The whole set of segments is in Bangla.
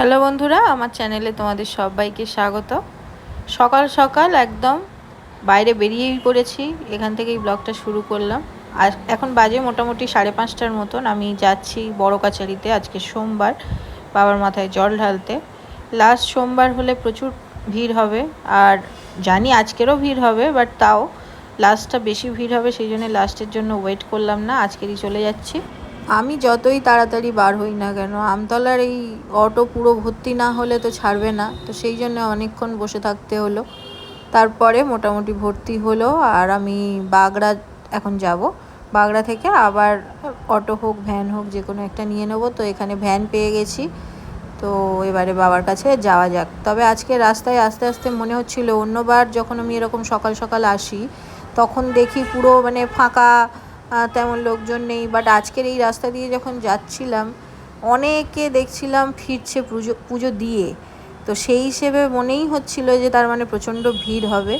হ্যালো বন্ধুরা, আমার চ্যানেলে তোমাদের সবাইকে স্বাগত। সকাল সকাল একদম বাইরে বেরিয়েই পড়েছি, এখান থেকেই ব্লগটা শুরু করলাম। আর এখন বাজে মোটামুটি সাড়ে পাঁচটার মতন, আমি যাচ্ছি বড় কাছারিতে আজকে সোমবার, বাবার মাথায় জল ঢালতে। লাস্ট সোমবার হলে প্রচুর ভিড় হবে, আর জানি আজকেরও ভিড় হবে, বাট তাও লাস্টটা বেশি ভিড় হবে, সেই জন্য লাস্টের জন্য ওয়েট করলাম না, আজকেরই চলে যাচ্ছি। আমি যতই তাড়াতাড়ি বার হই না কেন, আমতলার এই অটো পুরো ভর্তি না হলে তো ছাড়বে না। তো সেই জন্য অনেকক্ষণ বসে থাকতে হলো। তারপরে মোটামুটি ভর্তি হলো আর আমি বাগড়া এখন যাব। বাগড়া থেকে আবার অটো হোক, ভ্যান হোক, যে কোনো একটা নিয়ে নেব। তো এখানে ভ্যান পেয়ে গেছি। তো এবারে বাবার কাছে যাওয়া যাক। তবে আজকে রাস্তায় আস্তে আস্তে মনে হচ্ছিল অন্যবার যখন আমি এরকম সকাল সকাল আসি, তখন দেখি পুরো মানে ফাঁকা তেমন লোকজন নেই। বাট আজকের এই রাস্তা দিয়ে যখন যাচ্ছিলাম, অনেকে দেখছিলাম ফিরছে পুজো পুজো দিয়ে। তো সেই হিসেবে মনেই হচ্ছিল যে তার মানে প্রচণ্ড ভিড় হবে।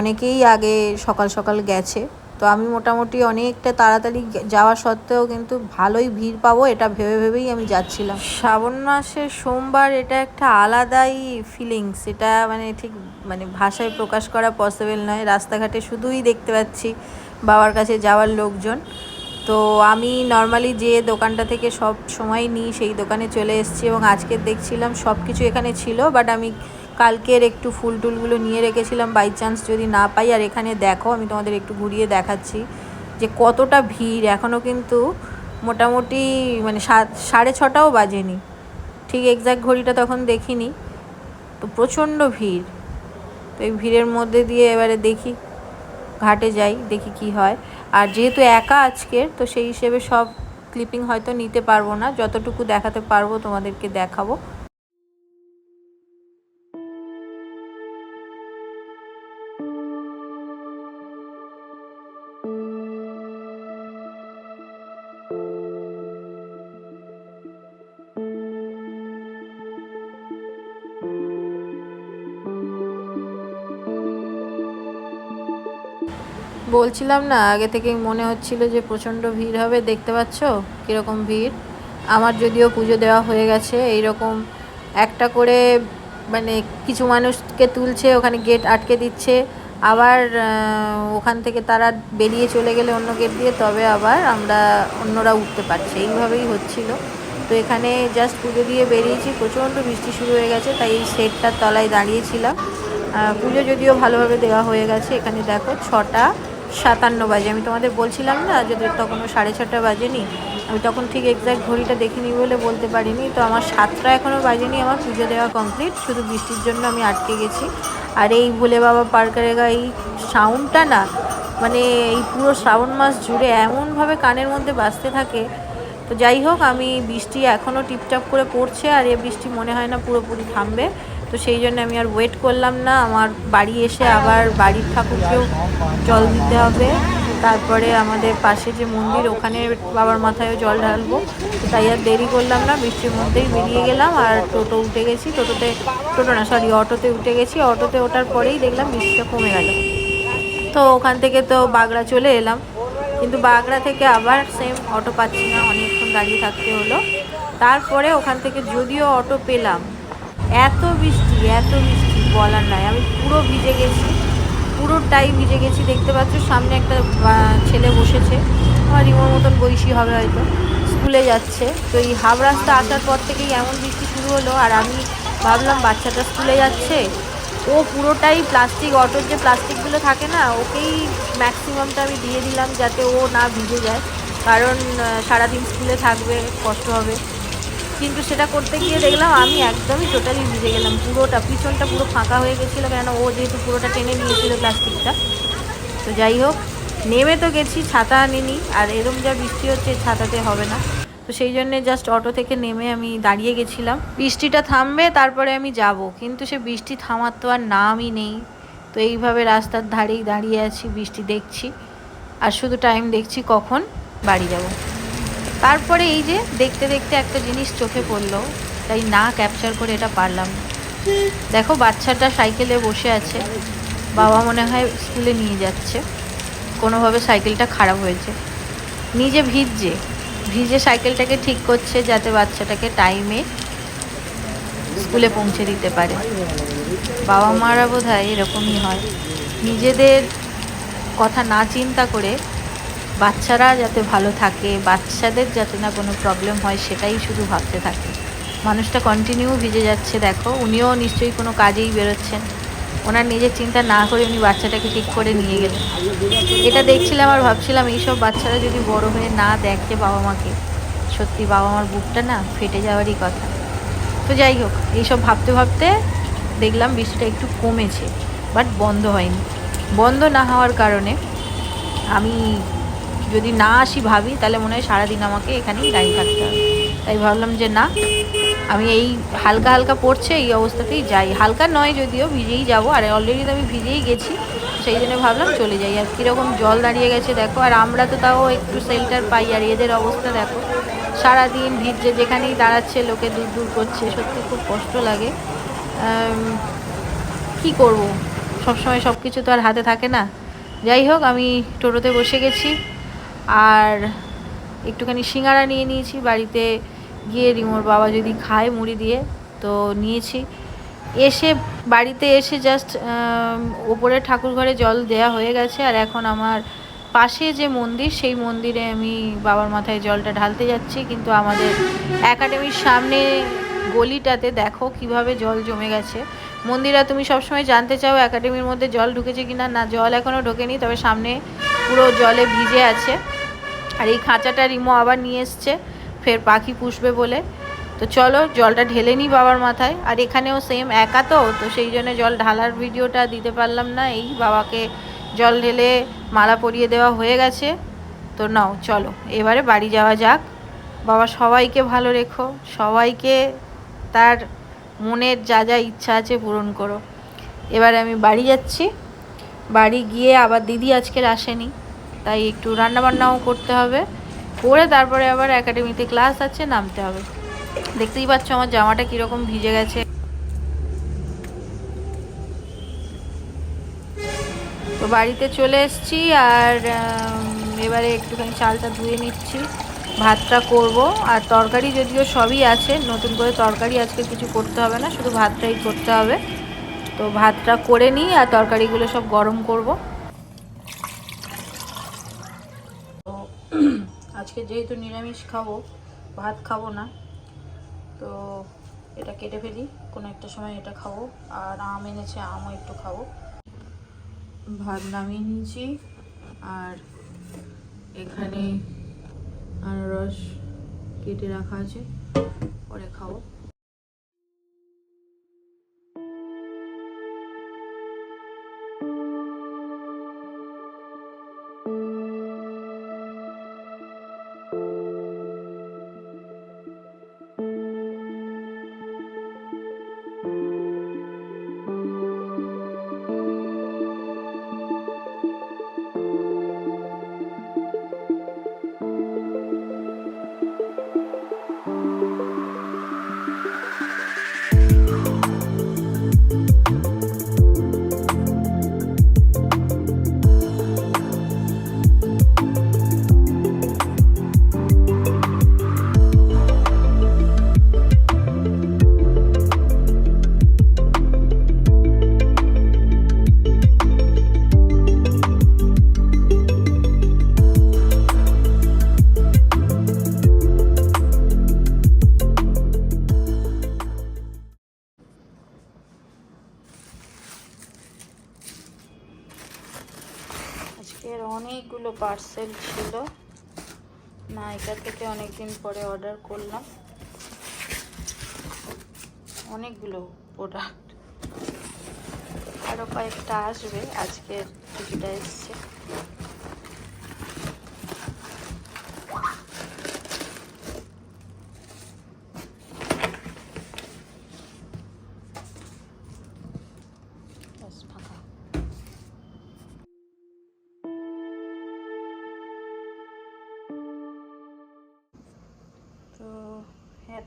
অনেকেই আগে সকাল সকাল গেছে। তো আমি মোটামুটি অনেকটা তাড়াতাড়ি যাওয়া সত্ত্বেও কিন্তু ভালোই ভিড় পাবো, এটা ভেবে ভেবেই আমি যাচ্ছিলাম। শ্রাবণ মাসের সোমবার এটা একটা আলাদাই ফিলিংস এটা মানে ঠিক মানে ভাষায় প্রকাশ করা পসিবল নয়। রাস্তাঘাটে শুধুই দেখতে পাচ্ছি বাবার কাছে যাওয়ার লোকজন। তো আমি নর্মালি যে দোকানটা থেকে সব সময় নিই, সেই দোকানে চলে এসেছি এবং আজকে দেখছিলাম সব কিছু এখানে ছিল বাট আমি কালকের একটু ফুল টুলগুলো নিয়ে রেখেছিলাম বাই চান্স যদি না পাই, আর এখানে দেখো, আমি তোমাদের একটু ঘুরিয়ে দেখাচ্ছি যে কতটা ভিড়। এখনও কিন্তু মোটামুটি মানে সাড়ে ছটাও বাজেনি। ঠিক এক্স্যাক্ট ঘড়িটা তখন দেখিনি। তো প্রচণ্ড ভিড়। তো এই ভিড়ের মধ্যে দিয়ে এবারে দেখি, ঘাটে যাই, দেখি কি হয়। আর যেহেতু একা আজকের, তো সেই হিসেবে সব ক্লিপিং হয়তো নিতে পারব না। যতটুকু দেখাতে পারব তোমাদেরকে দেখাবো। বলছিলাম না, আগে থেকেই মনে হচ্ছিল যে প্রচণ্ড ভিড় হবে, দেখতে পাচ্ছ কীরকম ভিড়? আমার যদিও পুজো দেওয়া হয়ে গেছে, এইরকম একটা করে মানে কিছু মানুষকে তুলছে, ওখানে গেট আটকে দিচ্ছে, আবার ওখান থেকে তারা বেরিয়ে চলে গেলে অন্য গেট দিয়ে, তবে আবার আমরা অন্যরা উঠতে পারছে, এইভাবেই হচ্ছিল। তো এখানে জাস্ট পুজো দিয়ে বেরিয়েছি, প্রচণ্ড বৃষ্টি শুরু হয়ে গেছে, তাই এই শেডটার তলায় দাঁড়িয়েছিলাম। পুজো যদিও ভালোভাবে দেওয়া হয়ে গেছে, এখানে দেখো ছটা সাতান্ন বাজে। আমি তোমাদের বলছিলাম না যে তখনও সাড়ে ছটা বাজেনি? আমি তখন ঠিক এক্স্যাক্ট ঘড়িটা দেখিনি বলে বলতে পারিনি। তো আমার সাতটা এখনও বাজেনি, আমার পুজো দেওয়া কমপ্লিট শুধু বৃষ্টির জন্য আমি আটকে গেছি। আর এই ভোলে বাবা পার্কারেগা এই সাউন্ডটা না মানে এই পুরো শ্রাবণ মাস জুড়ে এমনভাবে কানের মধ্যে বাজতে থাকে। তো যাই হোক, আমি বৃষ্টি এখনও টিপটাপ করে পড়ছে, আর এ বৃষ্টি মনে হয় না পুরোপুরি থামবে। তো সেই জন্য আমি আর ওয়েট করলাম না। আমার বাড়ি এসে আবার বাড়ির ঠাকুরকেও জল দিতে হবে। তারপরে আমাদের পাশে যে মন্দির, ওখানে বাবার মাথায়ও জল ঢালবো। তাই আর দেরি করলাম না, বৃষ্টির মধ্যেই বেরিয়ে গেলাম আর টোটো উঠে গেছি। টোটোতে, টোটো না সরি অটোতে উঠে গেছি। অটোতে ওঠার পরেই দেখলাম বৃষ্টিটা কমে গেল। তো ওখান থেকে তো বাগড়া চলে এলাম। কিন্তু বাগড়া থেকে আবার সেম অটো পাচ্ছি না, অনেকক্ষণ দাঁড়িয়ে থাকতে হলো। তারপরে ওখান থেকে যদিও অটো পেলাম এত বৃষ্টি এত বৃষ্টি, বলার নাই। আমি পুরো ভিজে গেছি, পুরোটাই ভিজে গেছি। দেখতে পাচ্ছ, সামনে একটা ছেলে বসেছে। আমার রিমোর মতন বয়সী হবে হয়তো। স্কুলে যাচ্ছে। তো এই হাফ রাস্তা আসার পর থেকেই এমন বৃষ্টি শুরু হলো। আর আমি ভাবলাম, বাচ্চাটা স্কুলে যাচ্ছে। ও পুরোটাই প্লাস্টিক, অটোর যে প্লাস্টিকগুলো থাকে না, ওকেই ম্যাক্সিমামটা আমি দিয়ে দিলাম যাতে ও না ভিজে যায়। কারণ সারাদিন স্কুলে থাকবে, কষ্ট হবে। কিন্তু সেটা করতে গিয়ে দেখলাম আমি একদমই টোটালি ভিজে গেলাম, পুরোটা, পিছনটা পুরো ফাঁকা হয়ে গেছিল কেন? ও যেহেতু পুরোটা টেনে নিয়েছিল প্লাস্টিকটা। তো যাই হোক, নেমে তো গেছি, ছাতা আনিনি, আর এরম যা বৃষ্টি হচ্ছে ছাতাতে হবে না। তো সেই জন্যে জাস্ট অটো থেকে নেমে আমি দাঁড়িয়ে গেছিলাম। বৃষ্টিটা থামবে, তারপরে আমি যাব, কিন্তু সে বৃষ্টি থামার তো আর নামই নেই। তো এইভাবে রাস্তার ধারেই দাঁড়িয়ে আছি, বৃষ্টি দেখছি। আর শুধু টাইম দেখছি কখন বাড়ি যাব। তারপরে এই যে দেখতে দেখতে একটা জিনিস চোখে পড়ল, তাই না ক্যাপচার করে এটা পারলাম। দেখো, বাচ্চাটা সাইকেলে বসে আছে, বাবা মনে হয় স্কুলে নিয়ে যাচ্ছে। কোনোভাবে সাইকেলটা খারাপ হয়েছে। নিজে ভিজছে, ভিজে সাইকেলটাকে ঠিক করছে যাতে বাচ্চাটাকে টাইমে স্কুলে পৌঁছে দিতে পারে। বাবা মারা বোধ হয় এরকমই হয়। নিজেদের কথা না চিন্তা করে বাচ্চারা যাতে ভালো থাকে, বাচ্চাদের যাতে না কোনো প্রবলেম হয়, সেটাই শুধু ভাবতে থাকে। মানুষটা কন্টিনিউ ভিজে যাচ্ছে, দেখো, উনিও নিশ্চয়ই কোনো কাজেই বেরোচ্ছেন। ওনার নিজের চিন্তা না করে উনি বাচ্চাটাকে ঠিক করে নিয়ে গেলেন। এটা দেখছিলাম আর ভাবছিলাম, এইসব বাচ্চারা যদি বড় হয়ে না দেখে বাবা মাকে সত্যি বাবা মার বুকটা না ফেটে যাওয়ারই কথা। তো যাই হোক, এইসব ভাবতে ভাবতে দেখলাম বৃষ্টিটা একটু কমেছে বাট বন্ধ হয়নি। বন্ধ না হওয়ার কারণে আমি যদি না আসি ভাবি, তাহলে মনে হয় সারাদিন আমাকে এখানেই দাঁড়িয়ে থাকতে হবে। তাই ভাবলাম যে না, আমি এই হালকা হালকা পড়ছে, এই অবস্থাতেই যাই। হালকা নয় যদিও, ভিজেই যাব। আর অলরেডি তো আমি ভিজেই গেছি, সেই জন্য ভাবলাম চলে যাই। আর কীরকম জল দাঁড়িয়ে গেছে দেখো, আর আমরা তো তাও একটু শেল্টার পাই, আর এদের অবস্থা দেখো। সারাদিন ভিজছে, যেখানেই দাঁড়াচ্ছে, লোকে দূর দূর করছে। সত্যি খুব কষ্ট লাগে। কি করব? সবসময় সব কিছু তো আর হাতে থাকে না। যাই হোক, আমি টোটোতে বসে গেছি। আর একটুখানি সিঙ্গারা নিয়ে নিয়েছি, বাড়িতে গিয়ে রিমোর বাবা যদি খায় মুড়ি দিয়ে, তো নিয়েছি। এসে বাড়িতে এসে জাস্ট ওপরে ঠাকুর ঘরে জল দেয়া হয়ে গেছে আর এখন আমার পাশে যে মন্দির, সেই মন্দিরে আমি বাবার মাথায় জলটা ঢালতে যাচ্ছি। কিন্তু আমাদের একাডেমির সামনে গলিটাতে দেখো কীভাবে জল জমে গেছে। মন্দিরা, তুমি সবসময় জানতে চাও একাডেমির মধ্যে জল ঢুকেছে কিনা? না, জল এখনও ঢোকেনি, তবে সামনে পুরো জলে ভিজে আছে। আর এই খাঁচাটা রিমো আবার নিয়ে এসছে, ফের পাখি পুষবে বলে। তো চলো, জলটা ঢেলে নিই বাবার মাথায়। আর এখানেও সেম একা তো তো সেই জন্য জল ঢালার ভিডিওটা দিতে পারলাম না। এই বাবাকে জল ঢেলে মালা পরিয়ে দেওয়া হয়ে গেছে। তো নাও, চলো, এবারে বাড়ি যাওয়া যাক। বাবা, সবাইকে ভালো রেখো। সবাইকে তার মনের যা যা ইচ্ছা আছে পূরণ করো। এবারে আমি বাড়ি যাচ্ছি। বাড়ি গিয়ে আবার দিদি আজকের আসেনি। তাই একটু রান্নাবান্নাও করতে হবে। করে তারপরে আবার একাডেমিতে ক্লাস আছে, নামতে হবে। দেখতেই পাচ্ছ আমার জামাটা কীরকম ভিজে গেছে। তো বাড়িতে চলে এসেছি আর এবারে একটুখানি চালটা ধুয়ে নিচ্ছি। ভাতটা করব। আর তরকারি যদিও সবই আছে, নতুন করে তরকারি আজকে কিছু করতে হবে না, শুধু ভাতটাই করতে হবে। তো ভাতটা করে নিই আর তরকারিগুলো সব গরম করব তো আজকে যেহেতু নিরামিষ খাব, ভাত খাব না, তো এটা কেটে ফেলি, কোনো একটা সময় এটা খাব, আর আম এনেছে, আমও একটু খাব। ভাত নামিয়ে নিয়েছি, আর এখানে আনারস কেটে রাখা আছে, পরে খাব। আজকের অনেকগুলো পার্সেল ছিল। নাইকা থেকে অনেকদিন পরে অর্ডার করলাম। অনেকগুলো প্রোডাক্ট আরও কয়েকটা আসবে, আজকের কিছুটা এসছে।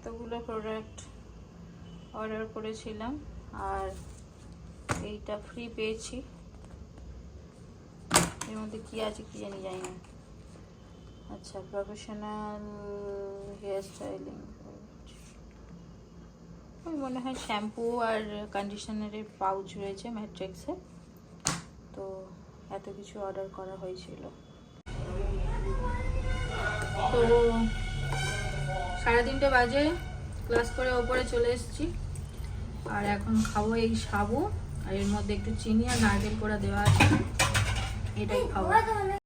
এতগুলো প্রোডাক্ট অর্ডার করেছিলাম আর এইটা ফ্রি পেয়েছি। এর মধ্যে কী আছে কী জানি জানি না আচ্ছা প্রফেশনাল হেয়ার স্টাইলিং ওই মনে হয় শ্যাম্পু আর কন্ডিশনারের পাউচ রয়েছে ম্যাট্রিক্সে তো এত কিছু অর্ডার করা হয়েছিল। তো সাড়ে তিনটে বাজে ক্লাস করে ওপরে চলে এসেছি। আর এখন খাব এই সাবু, আর এর মধ্যে একটু চিনি আর নারকেল করে দেওয়া আছে। এটাই খাব।